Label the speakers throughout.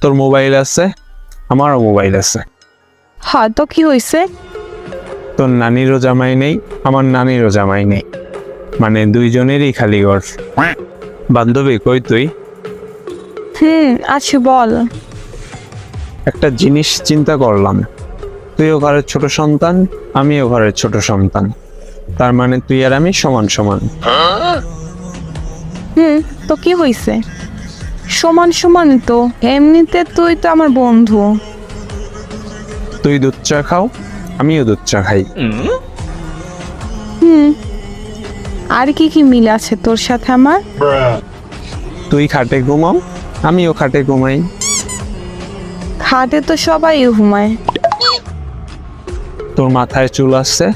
Speaker 1: তোর মোবাইল আছে? আমারও মোবাইল আছে।
Speaker 2: হ্যাঁ তো কি হয়েছে
Speaker 1: তোর নানিরও জামাই নেই আমার নানিরও জামাই নেই। মানে দুইজনেরই খালি ঘর। বান্ধবী কই তুই?
Speaker 2: হুম আচ্ছা বল।
Speaker 1: একটা জিনিস চিন্তা করলাম। তুইও ঘরের ছোট সন্তান আমিও ঘরের ছোট সন্তান। তার মানে তুই আর আমি সমান সমান।
Speaker 2: হুম তো কি হয়েছে সমান সমান তো। এমনিতে তুই তো আমার বন্ধু।
Speaker 1: তুই দুধ চা খাও আমিও দুধ চা খাই।
Speaker 2: হুম। আর কি কি মিল আছে তোর সাথে আমার?
Speaker 1: তুই খাটে ঘুমাও আমিও খাটে ঘুমাই।
Speaker 2: খাটে তো সবাই ঘুমায়।
Speaker 1: তোর মাথায় চুল আছে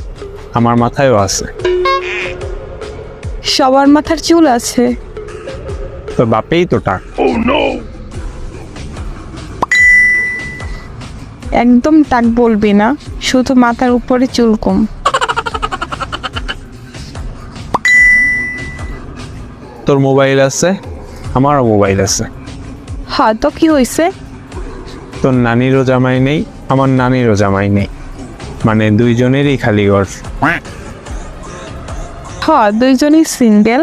Speaker 1: আমার মাথায়ও আছে।
Speaker 2: সবার মাথার চুল আছে।
Speaker 1: তোর বাপেই তো টাক।
Speaker 2: একদম টাক বলবি না শুধু মাথার উপরে চুল কম
Speaker 1: তোর মোবাইল আছে? আমারও মোবাইল আছে।
Speaker 2: হ্যাঁ তো কি হয়েছে
Speaker 1: তোর নানিরও জামাই নেই আমার নানিরও জামাই নেই। মানে দুইজনেরই খালি ঘর।
Speaker 2: হ্যাঁ দুইজনই সিঙ্গেল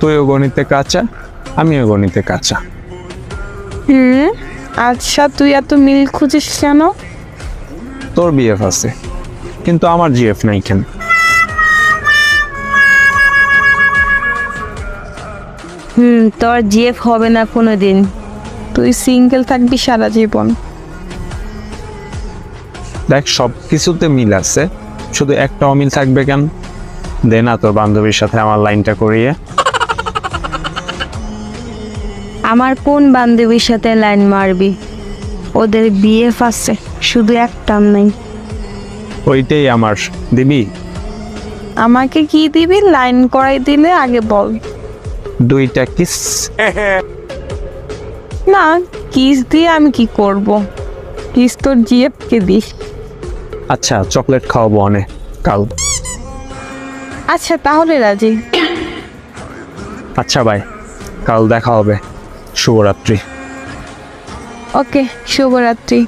Speaker 1: তুইও গণিতে কাঁচা আমিও গণিতে কাঁচা।
Speaker 2: হুম আচ্ছা তুই এত মিল খুঁজিস কেন?
Speaker 1: তোর বিএফ আছে কিন্তু আমার জিএফ নাই কেন?
Speaker 3: হুম তোর জিএফ হবে না কোনো দিন
Speaker 2: তুই সিঙ্গেল থাকবি সারা জীবন।
Speaker 1: দেখ সব কিছুতে মিল আছে শুধু একটা অমিল থাকবে কেন? দে না তোর বান্ধবীর সাথে আমার লাইনটা করিয়ে।
Speaker 3: আমার কোন বান্ধবীর সাথে লাইন মারবি? ওদের বিএফ আছে শুধু একটাম নেই।
Speaker 1: ওইটাই আমার দিবি?
Speaker 2: আমাকে কি দিবি? লাইন করাই দিলে আগে বল।
Speaker 1: দুইটা কিস।
Speaker 2: না কিস দিয়ে আমি কি করব? কিস তোর জিএফকে দিস
Speaker 1: আচ্ছা চকলেট খাওয়াবো অনেক কাল।
Speaker 2: আচ্ছা তাহলে রাজি।
Speaker 1: আচ্ছা ভাই কাল দেখা হবে। শুভরাত্রি।
Speaker 2: ওকে শুভরাত্রি।